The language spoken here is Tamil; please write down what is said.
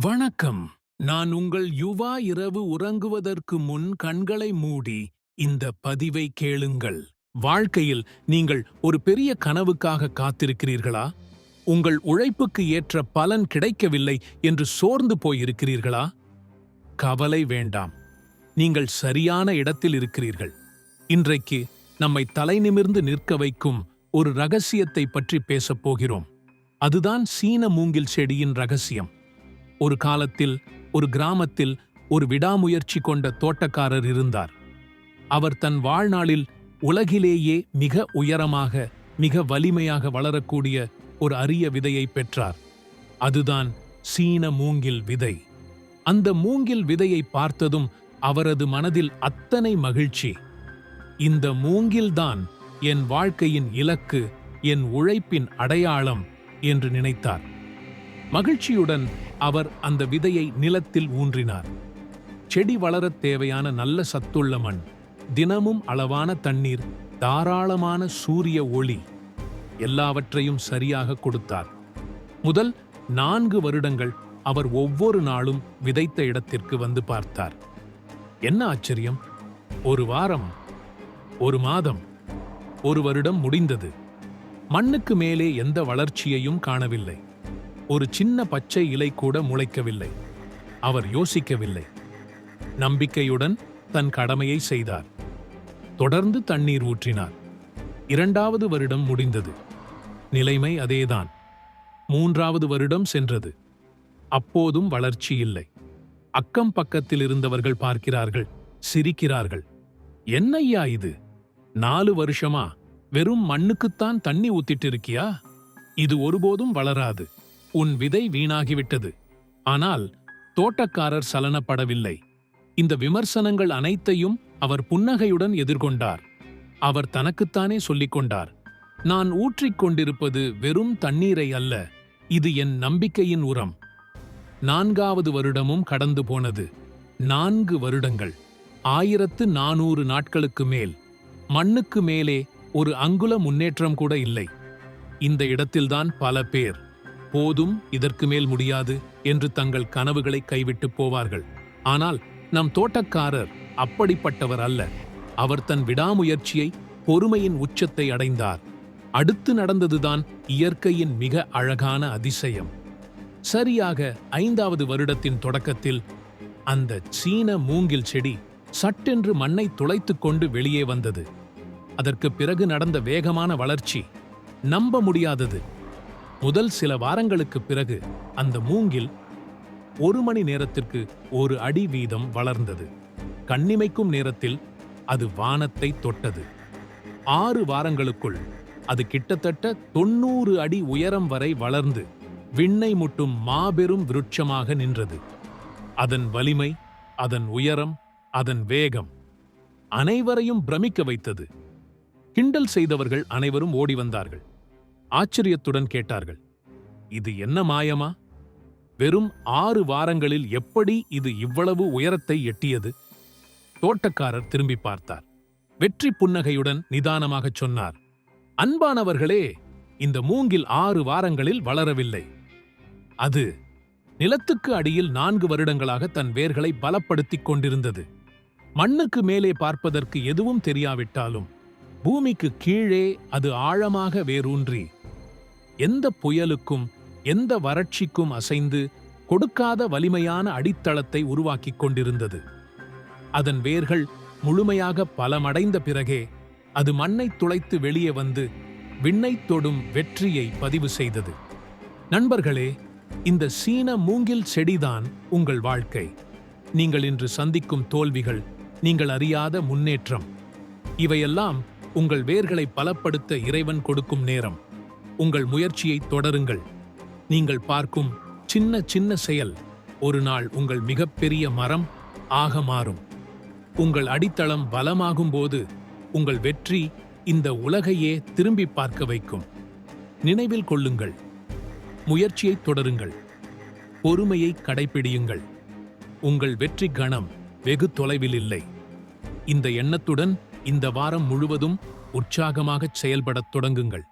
வணக்கம். நான் உங்கள் யுவா இரவு உறங்குவதற்கு முன் கண்களை மூடி இந்த பதிவை கேளுங்கள். வாழ்க்கையில் நீங்கள் ஒரு பெரிய கனவுக்காக காத்திருக்கிறீர்களா? உங்கள் உழைப்புக்கு ஏற்ற பலன் கிடைக்கவில்லை என்று சோர்ந்து போயிருக்கிறீர்களா? கவலை வேண்டாம். நீங்கள் சரியான இடத்தில் இருக்கிறீர்கள். இன்றைக்கு நம்மை தலைநிமிர்ந்து நிற்க வைக்கும் ஒரு ரகசியத்தை பற்றி பேசப் போகிறோம். அதுதான் சீன மூங்கில் செடியின் ரகசியம். ஒரு காலத்தில் ஒரு கிராமத்தில் ஒரு விடாமுயற்சி கொண்ட தோட்டக்காரர் இருந்தார். அவர் தன் வாழ்நாளில் உலகிலேயே மிக உயரமாக மிக வலிமையாக வளரக்கூடிய ஒரு அரிய விதையை பெற்றார். அதுதான் சீன மூங்கில் விதை. அந்த மூங்கில் விதையை பார்த்ததும் அவரது மனதில் அத்தனை மகிழ்ச்சி. இந்த மூங்கில்தான் என் வாழ்க்கையின் இலக்கு என் உழைப்பின் அடையாளம் என்று நினைத்தார். மகிழ்ச்சியுடன் அவர் அந்த விதையை நிலத்தில் ஊன்றினார். செடி வளரத் தேவையான நல்ல சத்துள்ள மண் தினமும் அளவான தண்ணீர் தாராளமான சூரிய ஒளி எல்லாவற்றையும் சரியாக கொடுத்தார். முதல் நான்கு வருடங்கள் அவர் ஒவ்வொரு நாளும் விதைத்த இடத்திற்கு வந்து பார்த்தார். என்ன ஆச்சரியம்? ஒரு வாரம் ஒரு மாதம் ஒரு வருடம் முடிந்தது. மண்ணுக்கு மேலே எந்த வளர்ச்சியையும் காணவில்லை. ஒரு சின்ன பச்சை இலை கூட முளைக்கவில்லை. அவர் யோசிக்கவில்லை. நம்பிக்கையுடன் தன் கடமையை செய்தார். தொடர்ந்து தண்ணீர் ஊற்றினார். இரண்டாவது வருடம் முடிந்தது. நிலைமை அதேதான். மூன்றாவது வருடம் சென்றது. அப்போதும் வளர்ச்சி இல்லை. அக்கம் பக்கத்தில் இருந்தவர்கள் பார்க்கிறார்கள். சிரிக்கிறார்கள். என்னையா இது? நாலு வருஷமா? வெறும் மண்ணுக்குத்தான் தண்ணி ஊத்திட்டு இருக்கியா இது ஒருபோதும் வளராது. உன் விதை வீணாகிவிட்டது. ஆனால் தோட்டக்காரர் சலனப்படவில்லை. இந்த விமர்சனங்கள் அனைத்தையும் அவர் புன்னகையுடன் எதிர்கொண்டார். அவர் தனக்குத்தானே சொல்லிக் கொண்டார். நான் ஊற்றிக் கொண்டிருப்பது வெறும் தண்ணீரை அல்ல இது என் நம்பிக்கையின் உரம். நான்காவது வருடமும் கடந்து போனது. நான்கு வருடங்கள். ஆயிரத்து நானூறு நாட்களுக்கு மேல். மண்ணுக்கு மேலே ஒரு அங்குல முன்னேற்றம் கூட இல்லை. இந்த இடத்தில்தான் பல பேர். போதும் இதற்கு மேல் முடியாது என்று தங்கள் கனவுகளை கைவிட்டு போவார்கள். ஆனால் நம் தோட்டக்காரர் அப்படிப்பட்டவர் அல்ல. அவர் தன் விடாமுயற்சியை பொறுமையின் உச்சத்தை அடைந்தார். அடுத்து நடந்ததுதான் இயற்கையின் மிக அழகான அதிசயம். சரியாக ஐந்தாவது வருடத்தின் தொடக்கத்தில் அந்த சீன மூங்கில் செடி சட்டென்று மண்ணை துளைத்துக் கொண்டு வெளியே வந்தது. அதற்கு பிறகு நடந்த வேகமான வளர்ச்சி நம்ப முடியாதது. முதல் சில வாரங்களுக்குப் பிறகு அந்த மூங்கில் ஒரு மணி நேரத்திற்கு ஒரு அடி வீதம் வளர்ந்தது. கண்ணிமைக்கும் நேரத்தில் அது வானத்தை தொட்டது. ஆறு வாரங்களுக்குள் அது கிட்டத்தட்ட தொன்னூறு அடி உயரம் வரை வளர்ந்து விண்ணை முட்டும் மாபெரும் விருட்சமாக நின்றது. அதன் வலிமை அதன் உயரம் அதன் வேகம் அனைவரையும் பிரமிக்க வைத்தது. கிண்டல் செய்தவர்கள் அனைவரும் ஓடி வந்தார்கள். ஆச்சரியத்துடன் கேட்டார்கள் இது என்ன மாயமா? வெறும் ஆறு வாரங்களில் எப்படி இது இவ்வளவு உயரத்தை எட்டியது? தோட்டக்காரர் திரும்பி பார்த்தார். வெற்றி புன்னகையுடன் நிதானமாகச் சொன்னார் அன்பானவர்களே இந்த மூங்கில் ஆறு வாரங்களில் வளரவில்லை. அது நிலத்துக்கு அடியில் நான்கு வருடங்களாக தன் வேர்களை பலப்படுத்திக் கொண்டிருந்தது. மண்ணுக்கு மேலே பார்ப்பதற்கு எதுவும் தெரியாவிட்டாலும் பூமிக்கு கீழே அது ஆழமாக வேரூன்றி எந்த புயலுக்கும் எந்த வறட்சிக்கும் அசைந்து கொடுக்காத வலிமையான அடித்தளத்தை உருவாக்கிக் கொண்டிருந்தது. அதன் வேர்கள் முழுமையாக பலமடைந்த பிறகே அது மண்ணை துளைத்து வெளியே வந்து விண்ணை தொடும் வெற்றியை பதிவு செய்தது. நண்பர்களே இந்த சீன மூங்கில் செடிதான் உங்கள் வாழ்க்கை. நீங்கள் இன்று சந்திக்கும் தோல்விகள் நீங்கள் அறியாத முன்னேற்றம். இவையெல்லாம் உங்கள் வேர்களை பலப்படுத்த இறைவன் கொடுக்கும் நேரம். உங்கள் முயற்சியை தொடருங்கள். நீங்கள் பார்க்கும் சின்ன சின்ன செயல் ஒரு நாள் உங்கள் மிகப்பெரிய மரம் ஆக மாறும். உங்கள் அடித்தளம் பலமாகும் போது உங்கள் வெற்றி இந்த உலகையே திரும்பி பார்க்க வைக்கும். நினைவில் கொள்ளுங்கள். முயற்சியை தொடருங்கள். பொறுமையை கடைபிடியுங்கள் உங்கள் வெற்றி கணம் வெகு தொலைவில் இல்லை. இந்த எண்ணத்துடன் இந்த வாரம் முழுவதும் உற்சாகமாகச் செயல்படத் தொடங்குங்கள்.